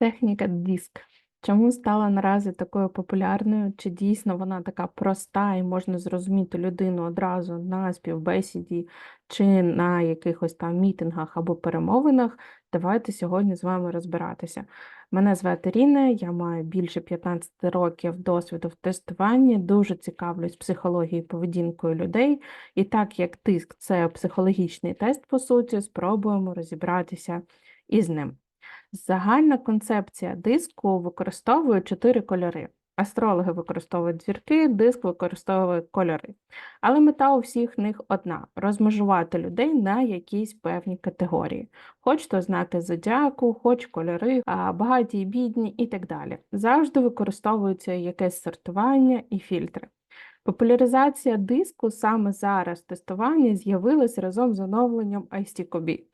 Техніка диск. Чому стала наразі такою популярною? Чи дійсно вона така проста і можна зрозуміти людину одразу на співбесіді чи на якихось там мітингах або перемовинах? Давайте сьогодні з вами розбиратися. Мене звати Ріна, я маю більше 15 років досвіду в тестуванні, дуже цікавлюсь психологією поведінкою людей. І так як тиск це психологічний тест, по суті, спробуємо розібратися із ним. Загальна концепція диску використовує чотири кольори. Астрологи використовують зірки, диск використовує кольори. Але мета у всіх них одна розмежувати людей на якісь певні категорії. Хоч то знаки зодіаку, хоч кольори, багаті і бідні і так далі. Завжди використовується якесь сортування і фільтри. Популяризація диску саме зараз тестування з'явилась разом з оновленням ICQB.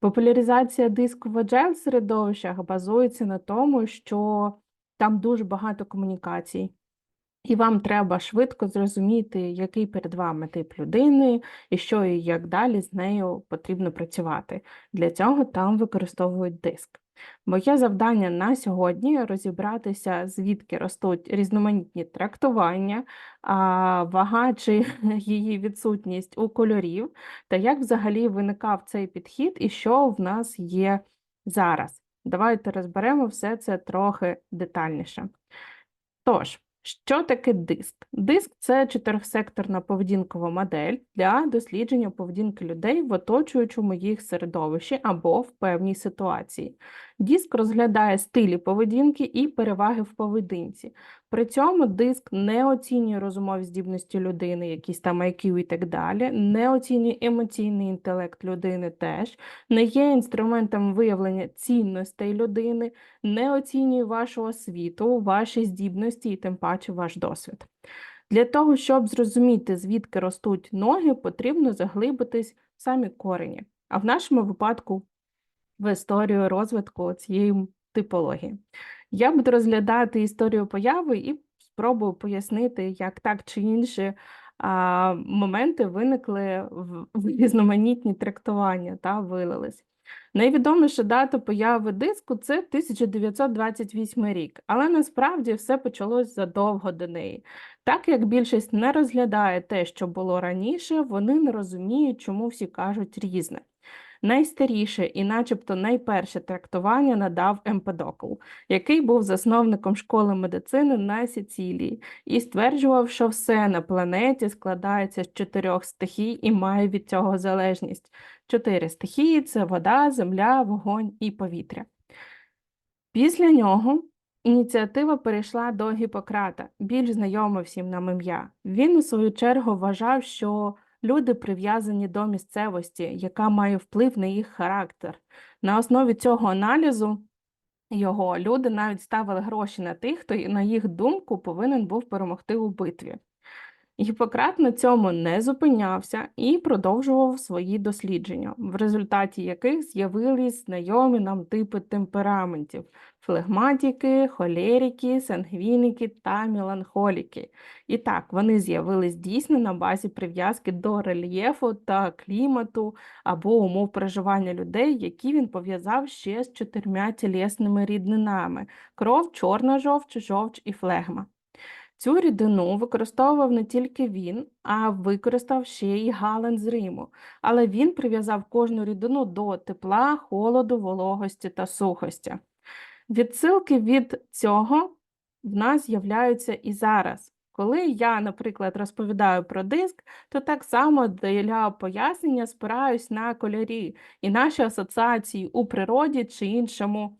Популяризація диску agile середовищах базується на тому, що там дуже багато комунікацій, і вам треба швидко зрозуміти, який перед вами тип людини, і що і як далі з нею потрібно працювати. Для цього там використовують диск. Моє завдання на сьогодні розібратися, звідки ростуть різноманітні трактування, вага чи її відсутність у кольорів, та як взагалі виникав цей підхід і що в нас є зараз. Давайте розберемо все це трохи детальніше. Тож, що таке диск? Диск це чотирьохсекторна поведінкова модель для дослідження поведінки людей в оточуючому їх середовищі або в певній ситуації. Диск розглядає стилі поведінки і переваги в поведінці. При цьому диск не оцінює розумові здібності людини, якісь там IQ і так далі, не оцінює емоційний інтелект людини теж, не є інструментом виявлення цінностей людини, не оцінює вашу освіту, ваші здібності і тим паче ваш досвід. Для того, щоб зрозуміти, звідки ростуть ноги, потрібно заглибитись в самі корені. А в нашому випадку в історію розвитку цієї типології. Я буду розглядати історію появи і спробую пояснити, як так чи інші а, моменти виникли в, в різноманітні трактування та вилились. Найвідоміша дата появи диску це 1928 рік, але насправді все почалось задовго до неї. Так як більшість не розглядає те, що було раніше, вони не розуміють, чому всі кажуть різне. Найстаріше і, начебто, найперше трактування надав Емпедокл, який був засновником школи медицини на Сицилії, і стверджував, що все на планеті складається з чотирьох стихій і має від цього залежність. Чотири стихії це вода, земля, вогонь і повітря. Після нього ініціатива перейшла до Гіппократа, більш знайоме всім нам ім'я. Він, у свою чергу, вважав, що Люди прив'язані до місцевості, яка має вплив на їх характер. На основі цього аналізу його люди навіть ставили гроші на тих, хто, на їх думку, повинен був перемогти у битві. Гіппократ на цьому не зупинявся і продовжував свої дослідження, в результаті яких з'явились знайомі нам типи темпераментів флегматики, холерики, сангвініки та меланхоліки. І так, вони з'явились дійсно на базі прив'язки до рельєфу та клімату або умов проживання людей, які він пов'язав ще з чотирма тілесними ріднинами кров, чорна жовч, жовч і флегма. Цю рідину використовував не тільки він, а використав ще й Гален з Риму, але він прив'язав кожну рідину до тепла, холоду, вологості та сухості. Відсилки від цього в нас з'являються і зараз. Коли я, наприклад, розповідаю про диск, то так само для пояснення спираюсь на кольорі і наші асоціації у природі чи іншому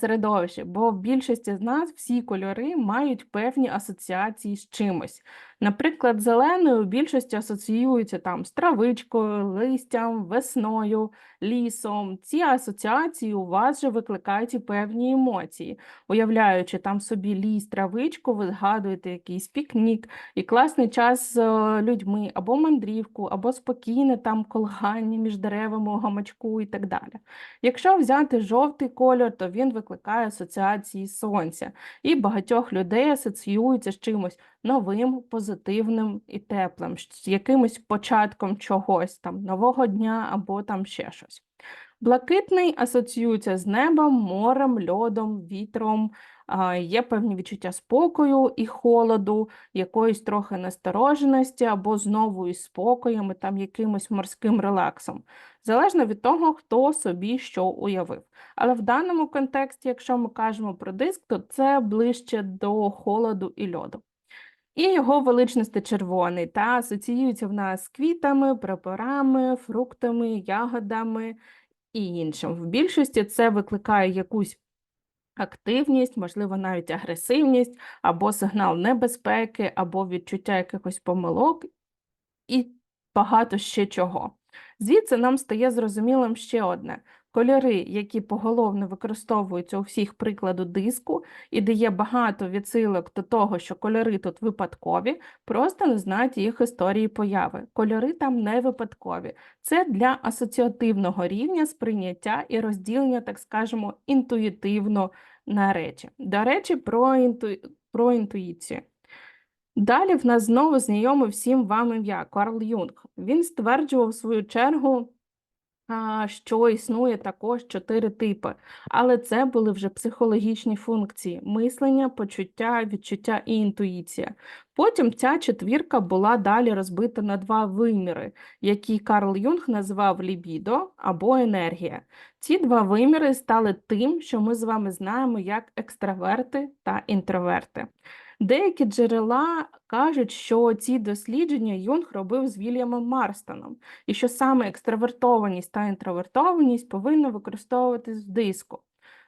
середовищі, бо в більшості з нас всі кольори мають певні асоціації з чимось. Наприклад, зеленою у більшості асоціюються там з травичкою, листям, весною, лісом. Ці асоціації у вас же викликають і певні емоції. Уявляючи там собі ліс, травичку, ви згадуєте якийсь пікнік і класний час з е, людьми, або мандрівку, або спокійне там колгання між деревами у гамачку і так далі. Якщо взяти жовтий кольор, то він викликає асоціації сонця, і багатьох людей асоціюється з чимось новим, позитивним і теплим, з якимось початком чогось там нового дня або там ще щось. Блакитний асоціюється з небом, морем, льодом, вітром. Є певні відчуття спокою і холоду, якоїсь трохи настороженості або знову із спокоєм, і там якимось морським релаксом. Залежно від того, хто собі що уявив. Але в даному контексті, якщо ми кажемо про диск, то це ближче до холоду і льоду. І його величності червоний та асоціюється в нас з квітами, прапорами, фруктами, ягодами і іншим. В більшості це викликає якусь активність, можливо, навіть агресивність, або сигнал небезпеки, або відчуття якихось помилок, і багато ще чого. Звідси нам стає зрозумілим ще одне: кольори, які поголовно використовуються у всіх прикладу диску, і де є багато відсилок до того, що кольори тут випадкові, просто не знають їх історії появи. Кольори там не випадкові. Це для асоціативного рівня сприйняття і розділення, так скажемо, інтуїтивно на речі. До речі, про, інту... про інтуїцію. Далі в нас знову знайоме всім вам ім'я Карл Юнг. Він стверджував в свою чергу, що існує також чотири типи, але це були вже психологічні функції: мислення, почуття, відчуття і інтуїція. Потім ця четвірка була далі розбита на два виміри, які Карл Юнг називав лібідо або енергія. Ці два виміри стали тим, що ми з вами знаємо як екстраверти та інтроверти. Деякі джерела кажуть, що ці дослідження Юнг робив з Вільямом Марстоном, і що саме екстравертованість та інтровертованість повинні використовуватись в диску.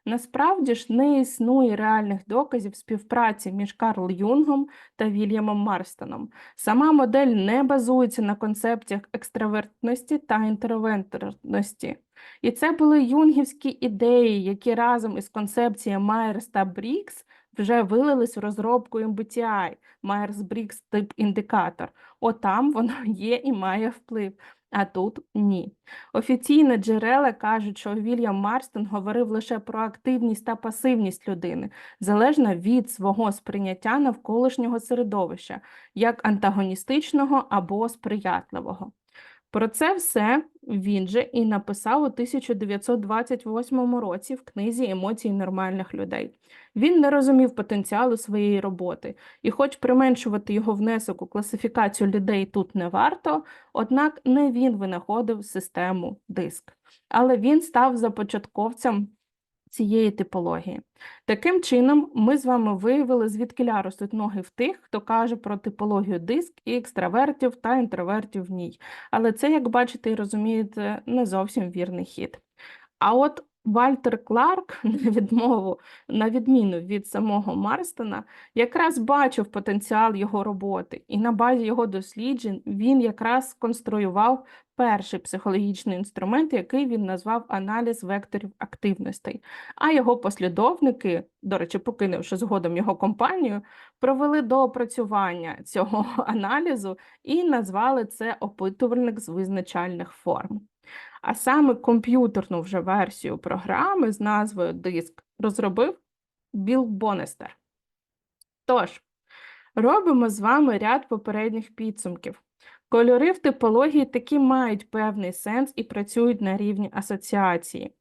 Насправді ж не існує реальних доказів співпраці між Карл Юнгом та Вільямом Марстоном. Сама модель не базується на концепціях екстравертності та інтровертності. І це були юнгівські ідеї, які разом із концепцією Майерс та Брікс вже вилились в розробку MBTI, Myers-Briggs тип індикатор. Отам воно є і має вплив, а тут ні. Офіційні джерела кажуть, що Вільям Марстон говорив лише про активність та пасивність людини, залежно від свого сприйняття навколишнього середовища, як антагоністичного або сприятливого. Про це все він же і написав у 1928 році в книзі Емоції нормальних людей. Він не розумів потенціалу своєї роботи, і, хоч применшувати його внесок у класифікацію людей тут не варто, однак не він винаходив систему диск, але він став започатковцем цієї типології. Таким чином, ми з вами виявили, звідки ростуть ноги в тих, хто каже про типологію диск і екстравертів та інтровертів в ній. Але це, як бачите і розумієте, не зовсім вірний хід. А от Вальтер Кларк, на відмову, на відміну від самого Марстона, якраз бачив потенціал його роботи, і на базі його досліджень він якраз сконструював перший психологічний інструмент, який він назвав аналіз векторів активностей. А його послідовники, до речі, покинувши згодом його компанію, провели доопрацювання цього аналізу і назвали це опитувальник з визначальних форм. А саме комп'ютерну вже версію програми з назвою Диск розробив Білл Бонестер. Тож, робимо з вами ряд попередніх підсумків. Кольори в типології таки мають певний сенс і працюють на рівні асоціації.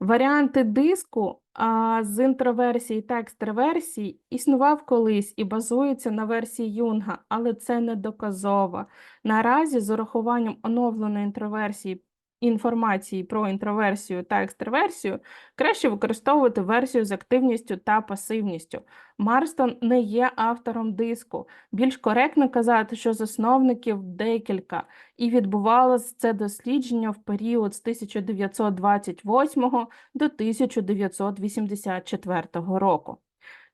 Варіанти диску а, з інтроверсії та екстраверсії існував колись і базується на версії Юнга, але це не доказово. Наразі з урахуванням оновленої інтроверсії інформації про інтроверсію та екстраверсію, краще використовувати версію з активністю та пасивністю. Марстон не є автором диску. Більш коректно казати, що засновників декілька, і відбувалося це дослідження в період з 1928 до 1984 року.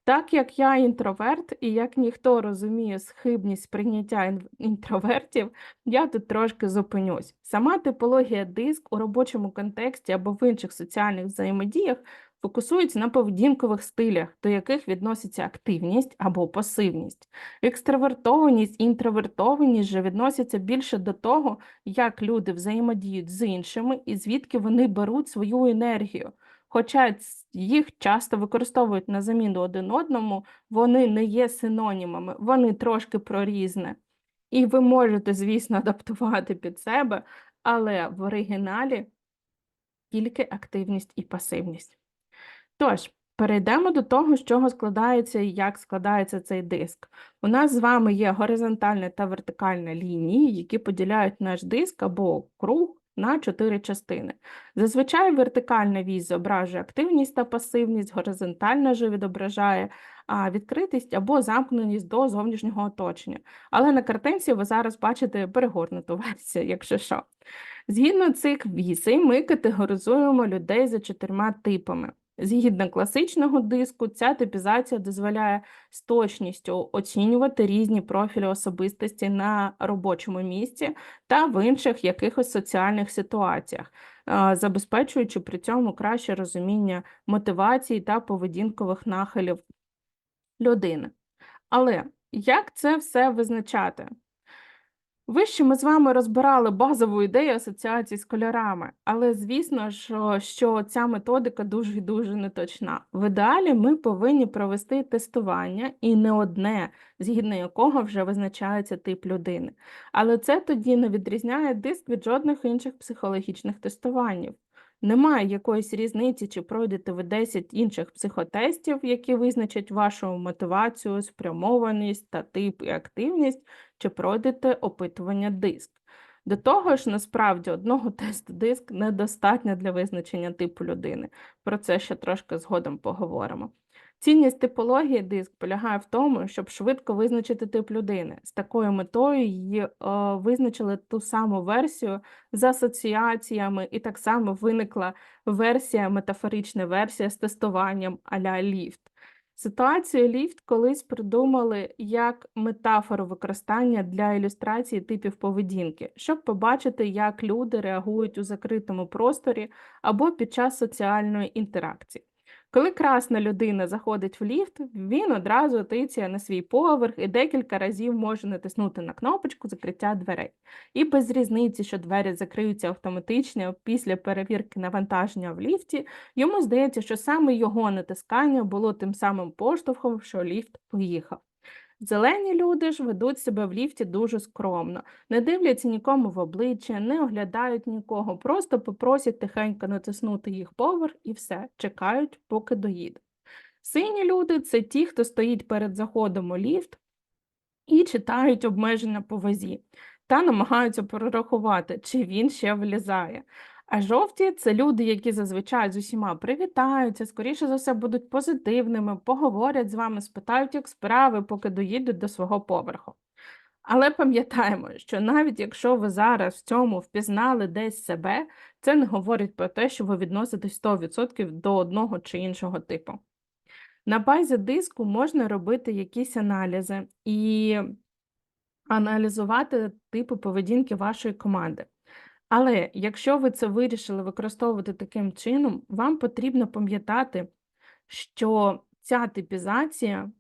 Так як я інтроверт і як ніхто розуміє схибність сприйняття інтровертів, я тут трошки зупинюсь. Сама типологія диск у робочому контексті або в інших соціальних взаємодіях фокусується на поведінкових стилях, до яких відноситься активність або пасивність. Екстравертованість і інтровертованість же відносяться більше до того, як люди взаємодіють з іншими і звідки вони беруть свою енергію. Хоча їх часто використовують на заміну один одному, вони не є синонімами, вони трошки про різне. І ви можете, звісно, адаптувати під себе, але в оригіналі тільки активність і пасивність. Тож, перейдемо до того, з чого складається і як складається цей диск. У нас з вами є горизонтальна та вертикальна лінії, які поділяють наш диск або круг на чотири частини. Зазвичай вертикальна вісь зображує активність та пасивність, горизонтальна же відображає відкритість або замкненість до зовнішнього оточення. Але на картинці ви зараз бачите перегорнуту версію, якщо що. Згідно цих вісей, ми категоризуємо людей за чотирма типами. Згідно класичного диску, ця типізація дозволяє з точністю оцінювати різні профілі особистості на робочому місці та в інших якихось соціальних ситуаціях, забезпечуючи при цьому краще розуміння мотивацій та поведінкових нахилів людини. Але як це все визначати? Вище ми з вами розбирали базову ідею асоціації з кольорами, але звісно, що, що ця методика дуже і дуже неточна. В ідеалі ми повинні провести тестування і не одне, згідно якого вже визначається тип людини. Але це тоді не відрізняє диск від жодних інших психологічних тестувань. Немає якоїсь різниці, чи пройдете ви 10 інших психотестів, які визначать вашу мотивацію, спрямованість та тип і активність, чи пройдете опитування диск. До того ж, насправді одного тесту диск недостатньо для визначення типу людини. Про це ще трошки згодом поговоримо. Цінність типології диск полягає в тому, щоб швидко визначити тип людини. З такою метою її е, визначили ту саму версію з асоціаціями, і так само виникла версія, метафорична версія з тестуванням а-ля ліфт. Ситуацію ліфт колись придумали як метафору використання для ілюстрації типів поведінки, щоб побачити, як люди реагують у закритому просторі або під час соціальної інтеракції. Коли красна людина заходить в ліфт, він одразу тицяє на свій поверх і декілька разів може натиснути на кнопочку закриття дверей. І без різниці, що двері закриються автоматично після перевірки навантаження в ліфті, йому здається, що саме його натискання було тим самим поштовхом, що ліфт поїхав. Зелені люди ж ведуть себе в ліфті дуже скромно, не дивляться нікому в обличчя, не оглядають нікого, просто попросять тихенько натиснути їх поверх і все, чекають, поки доїде. Сині люди це ті, хто стоїть перед заходом у ліфт і читають обмеження по вазі та намагаються прорахувати, чи він ще влізає. А жовті це люди, які зазвичай з усіма привітаються, скоріше за все будуть позитивними, поговорять з вами, спитають, як справи, поки доїдуть до свого поверху. Але пам'ятаємо, що навіть якщо ви зараз в цьому впізнали десь себе, це не говорить про те, що ви відноситесь 100% до одного чи іншого типу. На базі диску можна робити якісь аналізи і аналізувати типи поведінки вашої команди. Але якщо ви це вирішили використовувати таким чином, вам потрібно пам'ятати, що ця типізація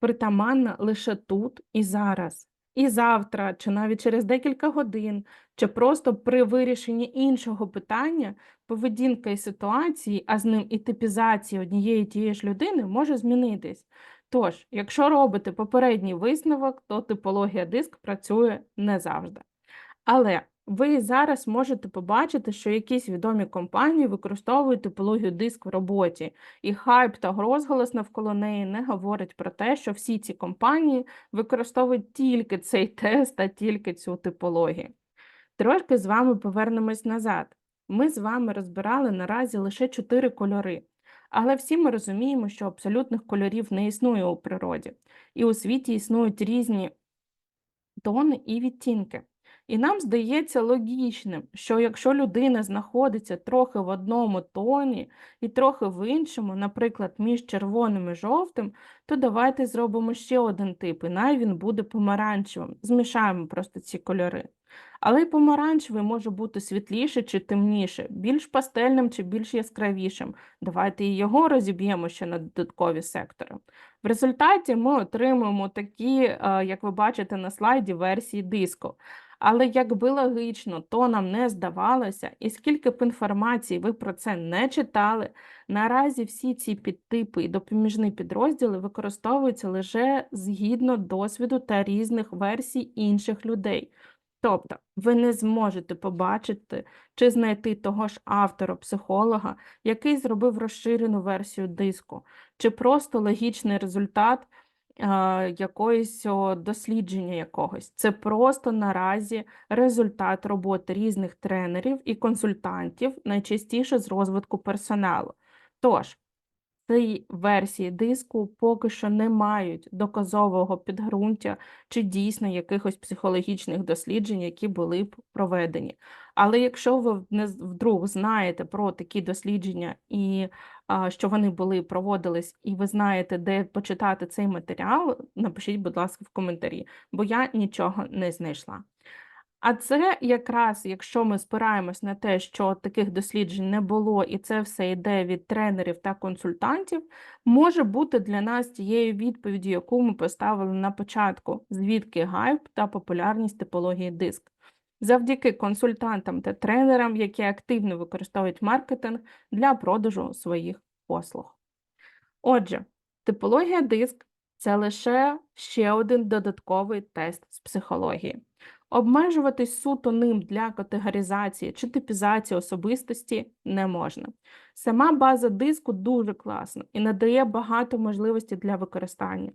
притаманна лише тут і зараз, і завтра, чи навіть через декілька годин, чи просто при вирішенні іншого питання, поведінка і ситуації, а з ним і типізація однієї тієї ж людини може змінитись. Тож, якщо робите попередній висновок, то типологія диск працює не завжди. Але ви зараз можете побачити, що якісь відомі компанії використовують типологію диск в роботі, і хайп та розголос навколо неї не говорить про те, що всі ці компанії використовують тільки цей тест та тільки цю типологію. Трошки з вами повернемось назад. Ми з вами розбирали наразі лише чотири кольори. Але всі ми розуміємо, що абсолютних кольорів не існує у природі, і у світі існують різні тони і відтінки. І нам здається логічним, що якщо людина знаходиться трохи в одному тоні і трохи в іншому, наприклад, між червоним і жовтим, то давайте зробимо ще один тип, і най він буде помаранчевим. Змішаємо просто ці кольори. Але й помаранчевий може бути світліше чи темніше, більш пастельним чи більш яскравішим. Давайте і його розіб'ємо ще на додаткові сектори. В результаті ми отримуємо такі, е, як ви бачите на слайді, версії диско. Але якби логічно, то нам не здавалося, і скільки б інформації ви про це не читали, наразі всі ці підтипи і допоміжні підрозділи використовуються лише згідно досвіду та різних версій інших людей. Тобто ви не зможете побачити чи знайти того ж автора-психолога, який зробив розширену версію диску, чи просто логічний результат якоїсь дослідження якогось. Це просто наразі результат роботи різних тренерів і консультантів, найчастіше з розвитку персоналу. Тож, ці версії диску поки що не мають доказового підґрунтя чи дійсно якихось психологічних досліджень, які були б проведені. Але якщо ви вдруг знаєте про такі дослідження і що вони були проводились, і ви знаєте, де почитати цей матеріал, напишіть, будь ласка, в коментарі, бо я нічого не знайшла. А це якраз, якщо ми спираємось на те, що таких досліджень не було, і це все йде від тренерів та консультантів, може бути для нас тією відповіддю, яку ми поставили на початку, звідки гайп та популярність типології диск. Завдяки консультантам та тренерам, які активно використовують маркетинг для продажу своїх послуг. Отже, типологія диск це лише ще один додатковий тест з психології. Обмежуватись суто ним для категоризації чи типізації особистості не можна. Сама база диску дуже класна і надає багато можливостей для використання.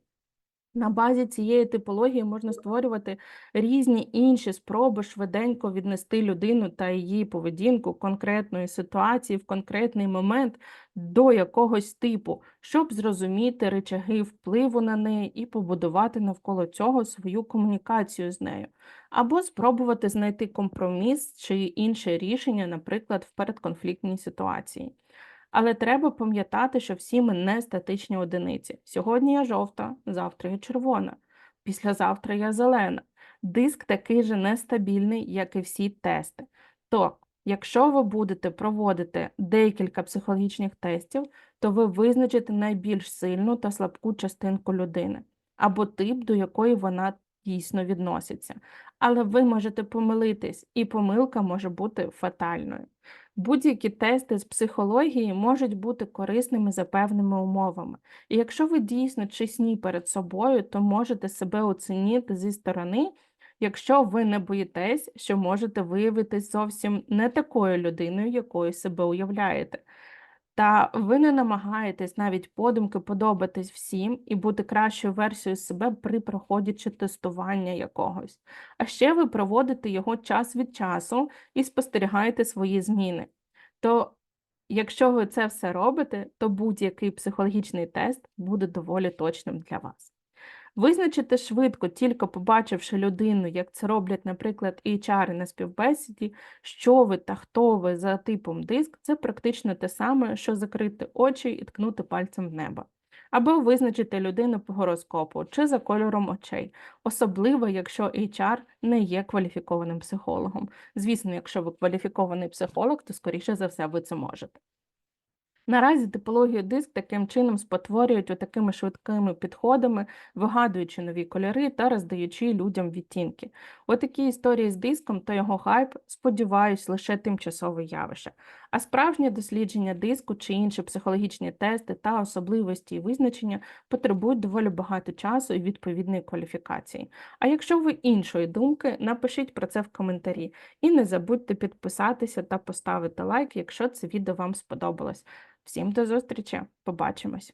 На базі цієї типології можна створювати різні інші спроби швиденько віднести людину та її поведінку конкретної ситуації в конкретний момент до якогось типу, щоб зрозуміти речаги впливу на неї і побудувати навколо цього свою комунікацію з нею, або спробувати знайти компроміс чи інше рішення, наприклад, в передконфліктній ситуації. Але треба пам'ятати, що всі ми не статичні одиниці. Сьогодні я жовта, завтра я червона, післязавтра я зелена. Диск такий же нестабільний, як і всі тести. То, якщо ви будете проводити декілька психологічних тестів, то ви визначите найбільш сильну та слабку частинку людини або тип, до якої вона дійсно відноситься. Але ви можете помилитись, і помилка може бути фатальною. Будь-які тести з психології можуть бути корисними за певними умовами. І якщо ви дійсно чесні перед собою, то можете себе оцінити зі сторони, якщо ви не боїтесь, що можете виявитись зовсім не такою людиною, якою себе уявляєте. Та ви не намагаєтесь навіть подумки подобатись всім і бути кращою версією себе при проході чи тестування якогось. А ще ви проводите його час від часу і спостерігаєте свої зміни. То, якщо ви це все робите, то будь-який психологічний тест буде доволі точним для вас. Визначити швидко, тільки побачивши людину, як це роблять, наприклад, HR на співбесіді, що ви та хто ви за типом диск, це практично те саме, що закрити очі і ткнути пальцем в небо. Або визначити людину по гороскопу чи за кольором очей, особливо якщо HR не є кваліфікованим психологом. Звісно, якщо ви кваліфікований психолог, то скоріше за все ви це можете. Наразі типологію диск таким чином спотворюють отакими швидкими підходами, вигадуючи нові кольори та роздаючи людям відтінки. Отакі історії з диском та його хайп, сподіваюсь, лише тимчасове явище. А справжнє дослідження диску чи інші психологічні тести та особливості і визначення потребують доволі багато часу і відповідної кваліфікації. А якщо ви іншої думки, напишіть про це в коментарі. І не забудьте підписатися та поставити лайк, якщо це відео вам сподобалось. Всім до зустрічі, побачимось!